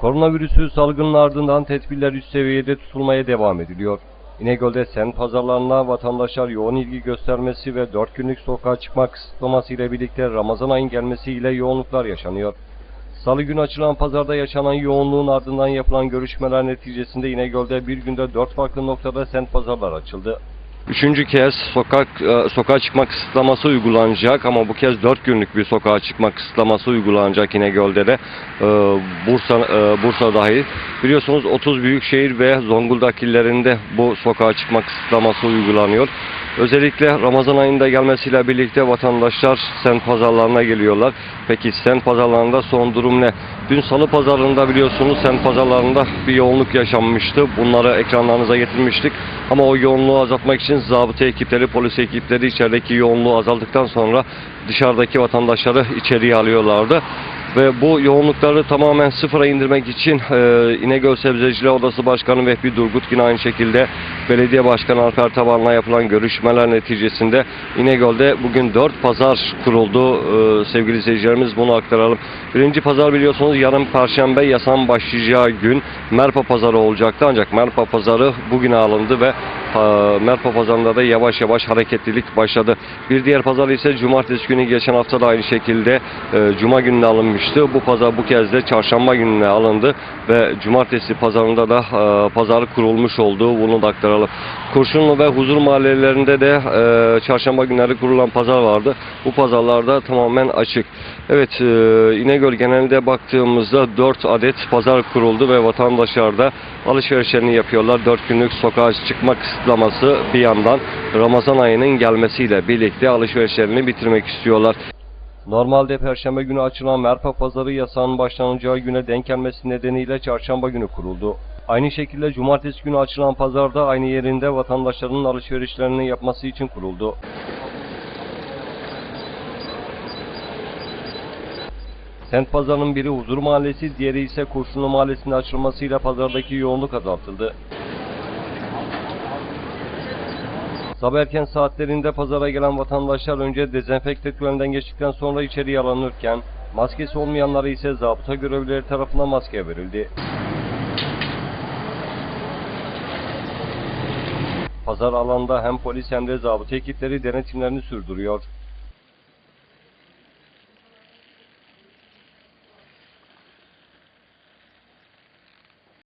Koronavirüsü salgının ardından tedbirler üst seviyede tutulmaya devam ediliyor. İnegöl'de sen pazarlarına vatandaşlar yoğun ilgi göstermesi ve 4 günlük sokağa çıkma kısıtlaması ile birlikte Ramazan ayın gelmesiyle yoğunluklar yaşanıyor. Salı günü açılan pazarda yaşanan yoğunluğun ardından yapılan görüşmeler neticesinde İnegöl'de bir günde 4 farklı noktada sent pazarlar açıldı. Üçüncü kez sokak e, sokağa çıkma kısıtlaması uygulanacak ama bu kez 4 günlük bir sokağa çıkma kısıtlaması uygulanacak İnegöl'de de e, Bursa e, Bursa dahil. Biliyorsunuz 30 büyük şehir ve Zonguldak illerinde bu sokağa çıkma kısıtlaması uygulanıyor. Özellikle Ramazan ayında gelmesiyle birlikte vatandaşlar sen pazarlarına geliyorlar. Peki sen pazarlarında son durum ne? Dün salı pazarında biliyorsunuz sen pazarlarında bir yoğunluk yaşanmıştı. Bunları ekranlarınıza getirmiştik. Ama o yoğunluğu azaltmak için zabıta ekipleri, polis ekipleri içerideki yoğunluğu azaldıktan sonra dışarıdaki vatandaşları içeriye alıyorlardı. Ve bu yoğunlukları tamamen sıfıra indirmek için e, İnegöl Sebzeciler Odası Başkanı Vehbi Durgut yine aynı şekilde Belediye Başkanı Alper Taban'la yapılan görüşmeler neticesinde İnegöl'de bugün 4 pazar kuruldu. E, sevgili izleyicilerimiz bunu aktaralım. Birinci pazar biliyorsunuz yarın Perşembe yasan başlayacağı gün Merpa Pazarı olacaktı ancak Merpa Pazarı bugüne alındı ve e, Merpa Pazarı'nda da yavaş yavaş hareketlilik başladı. Bir diğer pazar ise Cumartesi günü geçen hafta da aynı şekilde e, Cuma gününe alınmıştı. Bu pazar bu kez de Çarşamba gününe alındı ve Cumartesi pazarında da e, pazar kurulmuş oldu. Bunu da aktaralım. Kurşunlu ve Huzur mahallelerinde de e, Çarşamba günleri kurulan pazar vardı. Bu pazarlarda tamamen açık. Evet e, İnegöl genelde baktığımızda 4 adet pazar kuruldu ve vatandaşlar da alışverişlerini yapıyorlar. 4 günlük sokağa çıkma kısıtlaması bir yandan Ramazan ayının gelmesiyle birlikte alışverişlerini bitirmek istiyorlar. Normalde Perşembe günü açılan Merpa Pazarı yasağının başlanacağı güne denk gelmesi nedeniyle Çarşamba günü kuruldu. Aynı şekilde Cumartesi günü açılan pazarda aynı yerinde vatandaşların alışverişlerini yapması için kuruldu. Sent pazarının biri Huzur Mahallesi, diğeri ise Kurşunlu Mahallesi'nde açılmasıyla pazardaki yoğunluk azaltıldı. Sabah erken saatlerinde pazara gelen vatandaşlar önce dezenfekte tünelinden geçtikten sonra içeriye alınırken, maskesi olmayanlara ise zabıta görevlileri tarafından maske verildi. Pazar alanda hem polis hem de zabıta ekipleri denetimlerini sürdürüyor.